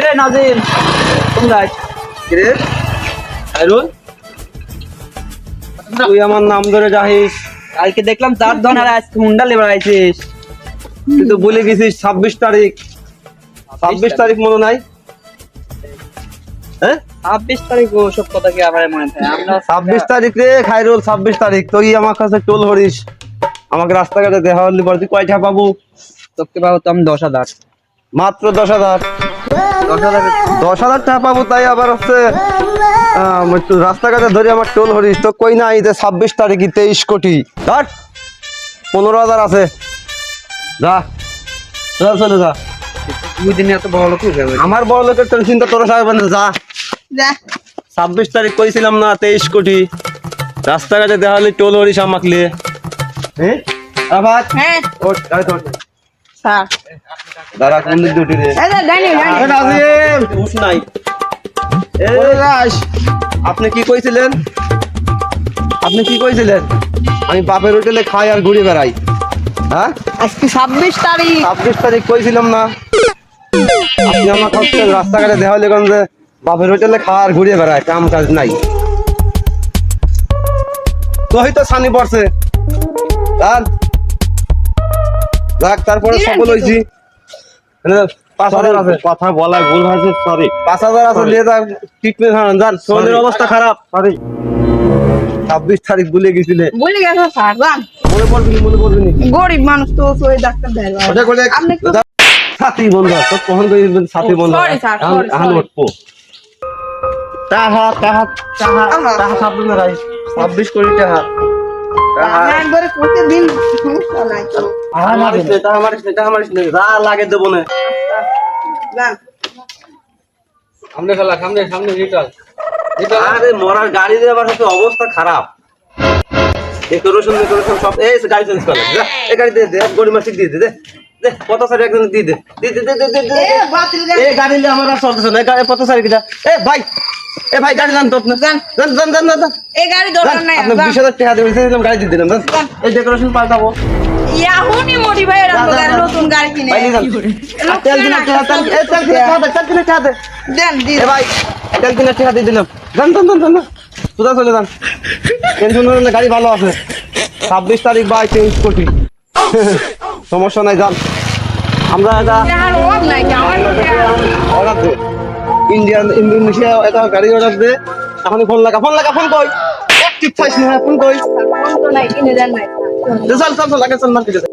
এ নাজিম তোমরা কিরে? আইরুল তুই আমার নাম ধরে যাহিস কালকে দেখলাম চার ধন আর আজকে হুন্ডা লেবার আইছিস। তুই তো বলে গেছিস ছাব্বিশ তারিখ। ছাব্বিশ তারিখ মনে নাই? হ্যাঁ? ছাব্বিশ তারিখ কথা কি আবার মনে থাকে? আমরা ছাব্বিশ তারিখ রে খাইরুল ছাব্বিশ তারিখ। তুই আমার কাছে টোল হরিস আমাকে রাস্তাঘাটে দেখা হলি পর তুই কয়টা পাবো? তোকে পাবো তো আমি দশ হাজার। মাত্র দশ হাজার। দশ হাজার টাকা পাবো তাই আবার হচ্ছে রাস্তাঘাটে ধরে আমার টোল হরিস তো কই নাই যে ছাব্বিশ তারিখই তেইশ কোটি। ধর পনেরো হাজার আছে। যা চল চলে যা। দুই দিনে এত বড় লোক আমার বড় লোকের টেনশন তো তোরা সাহেব যা। ছাব্বিশ তারিখ কইছিলাম না তেইশ কোটি। রাস্তাঘাটে দেখালি টোল হরিস আমাকে লিয়ে হ্যাঁ? আবার? হ্যাঁ। ওঠ, তোল। স্যার। দাঁড়া কোন দিক দুটি রে? এই যে ডাইনি এ নাজিম, উঠ নাই। আপনি কি কইছিলেন? আপনি কি কইছিলেন? আমি বাপের হোটেলে খাই আর ঘুরে বেড়াই। হ্যাঁ? আজকে ছাব্বিশ তারিখ। ছাব্বিশ তারিখ কইছিলাম না। আপনি আমার কাছে রাস্তাঘাটে দেখা হলে যে বাপের হোটেলে খাওয়া আর ঘুরে বেড়ায় কাম কাজ নাই। তো হয়তো ছানি পড়ছে। আর? যাক তারপরে সফল। হয়েছি কথা বলায় ভুল হয়েছে সরি পাঁচ হাজার আছে নিয়ে ট্রিটমেন্ট হারান যান শরীরের অবস্থা খারাপ। সরি ছাব্বিশ তারিখ ভুলে গেছিলে। বলে গেছো স্যার যান। মনে পড়বে মনে পড়বে গরিব মানুষ তো ওই ডাক্তার দেয় আপনি সাথী বন্ধু তো কখন কই সাথী বন্ধু. উঠবো ছাব্বিশ কোটি টাকা টাহা একবারে প্রতিদিন লাগে দেবো না। সামনে খেলা সামনে সামনে রিটাল আরে মরার গাড়ি দিয়ে আবার হচ্ছে অবস্থা খারাপ। ডেকোরেশন ডেকোরেশন সব এই গাড়ি চেঞ্জ করে যা এই গাড়ি দিয়ে দে এক গড়ি মাসিক দিয়ে দে দে কত সারি একজন দিয়ে দে দে দে দে দে এই গাড়ি নিয়ে আমার আর চলতেছে না গাড়ি কত সারি কিটা এ ভাই এ ভাই গাড়ি যান তো আপনি যান। যান যান যান যান, যান। এই গাড়ি দরকার নাই আপনি যান। বিশ হাজার টাকা দেবেন দিলাম গাড়ি দিয়ে দিলাম। এই ডেকোরেশন পাল্টাবো। ইয়াহুনি মোটি ভাই এরকম যান। নতুন গাড়ি কিনে তেল দিনা তেল দিনা তেল দিনা দেন। দি ভাই তেল দিনা টাকা দিয়ে দিলাম যান যান যান যান। সোজা চলে যান। টেনশন করলে গাড়ি ভালো আছে। ছাব্বিশ তারিখ কোটি। সমস্যা নাই যান। আমরা এটা অর্ডার দে ইন্ডিয়ান ইন্দোনেশিয়া এটা গাড়ি অর্ডার দে এখনই ফোন লাগা ফোন লাগা ফোন কই? ঠিক চাইছি হ্যাঁ ফোন কই? ফোন তো নাই কিনে দেন নাই। চল চল চল লাগে চল মার্কেটে